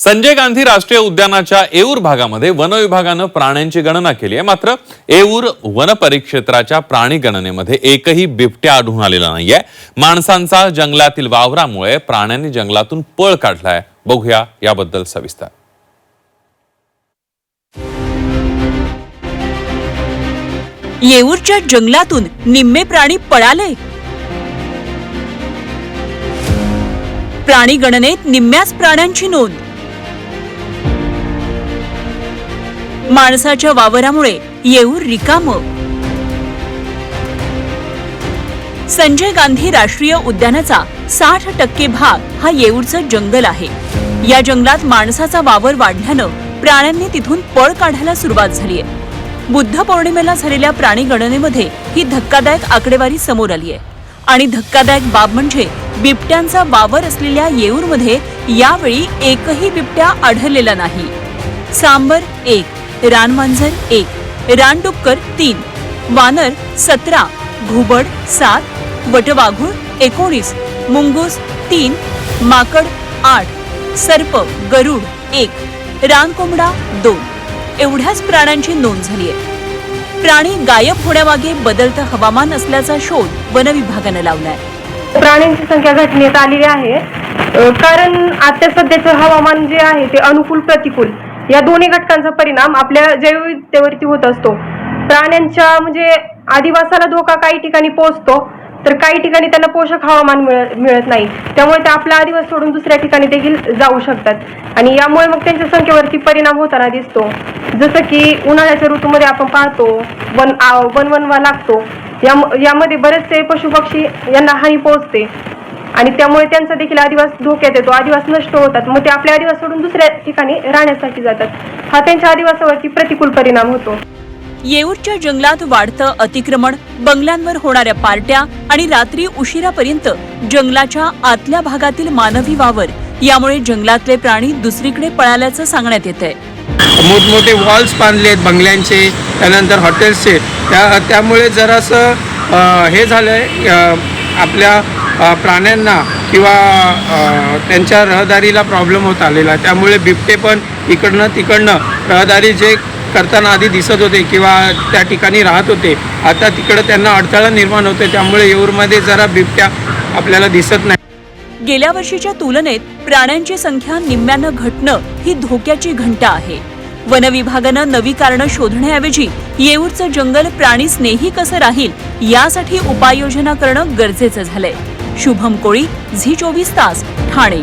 संजय गांधी राष्ट्रीय उद्यानाच्या येऊर भागामध्ये वन विभागानं प्राण्यांची गणना केली आहे. मात्र येऊर वन परिक्षेत्राच्या प्राणी गणनेमध्ये एकही बिबट्या आढळून आलेला नाहीये. माणसांचा जंगलातील वावरामुळे प्राण्यांनी जंगलातून पळ काढलाय. बघूया याबद्दल सविस्तर. येऊरच्या जंगलातून निम्मे प्राणी पळाले. प्राणी गणनेत निम्म्याच प्राण्यांची नोंद. माणसाच्या वावरामुळे येऊर रिकाम. संजय गांधी राष्ट्रीय उद्यानाचा साठ टक्के भाग हा येऊरचं जंगल आहे. या जंगलात माणसाचा वावर वाढल्यानं प्राण्यांनी तिथून पळ काढायला सुरुवात झालीय बुद्ध पौर्णिमेला झालेल्या प्राणी गणनेमध्ये ही धक्कादायक आकडेवारी समोर आली आहे. आणि धक्कादायक बाब म्हणजे बिबट्यांचा वावर असलेल्या येऊरमध्ये यावेळी एकही बिबट्या आढळलेला नाही. सांबर एक. रानमांजर एक रानडुक्कर तीन वानर सतरा घुबड सात वटवाघूळ एकोणीस मुंगूस तीन माकड आठ सर्प गरुड एक रानकोंबडा दोन. एवढ्याच प्राण्यांची नोंद झाली आहे. प्राणी गायब होण्यामागे बदलतं हवामान असल्याचा शोध वनविभागानं लावलाय. प्राण्यांची संख्या घटनेत आलेली आहे. कारण आता सध्याचं हवामान जे आहे ते अनुकूल प्रतिकूल. या दोन्ही घटकांचा परिणाम आपल्या जैवविविधतेवरती होत असतो. प्राण्यांच्या म्हणजे आदिवासाला धोका काही ठिकाणी पोहोचतो तर काही ठिकाणी त्यांना पोषक हवामान मिळत नाही. त्यामुळे ते आपला आदिवास सोडून दुसऱ्या ठिकाणी देखील जाऊ शकतात. आणि यामुळे मग त्यांच्या संख्येवरती परिणाम होताना दिसतो. जसं की उन्हाळ्याच्या ऋतूमध्ये आपण पाहतो वन वन वनवनवा लागतो. या यामध्ये बरेचसे पशुपक्षी यांना हानी पोहोचते. आणि त्यामुळे त्यांचा देखील आदिवास धोक्यात येतो. आदिवास नष्ट होतात. मग ते आपल्या आदिवास सोडून दुसऱ्या ठिकाणी राहण्यासाठी जातात. हा त्यांच्या आदिवासावरती प्रतिकूल परिणाम होतो. येऊरच्या जंगलात वाढतं अतिक्रमण बंगल्यांवर होणाऱ्या पार्ट्या आणि रात्री उशिरापर्यंत जंगलाच्या आतल्या भागातील मानवी वावर यामुळे जंगलातले प्राणी दुसरीकडे पळाल्याचं सांगण्यात येत आहे मोठमोठे वॉल्स बांधले आहेत बंगल्यांचे त्यानंतर हॉटेल्सचे त्या त्यामुळे जरासं हे झालं आहे आपल्या प्राण्यांना किंवा त्यांच्या रहदारीला प्रॉब्लेम होत आलेला. आहे. त्यामुळे बिबटे पण इकडनं तिकडनं रहदारी जे करताना आधी दिसत होते किंवा त्या ठिकाणी राहत होते आता तिकडं त्यांना अडथळा निर्माण होते त्यामुळे येऊरमध्ये जरा बिबट्या आपल्याला दिसत नाही. गेल्या वर्षीच्या तुलनेत प्राण्यांची संख्या निम्म्यानं घटणं ही धोक्याची घंटा आहे. वनविभागानं नवी कारणं शोधण्याऐवजी येऊरचं जंगल प्राणी स्नेही कसं राहील यासाठी उपाययोजना करणं गरजेचं झालंय. शुभम कोळी झी चोवीस तास ठाणे.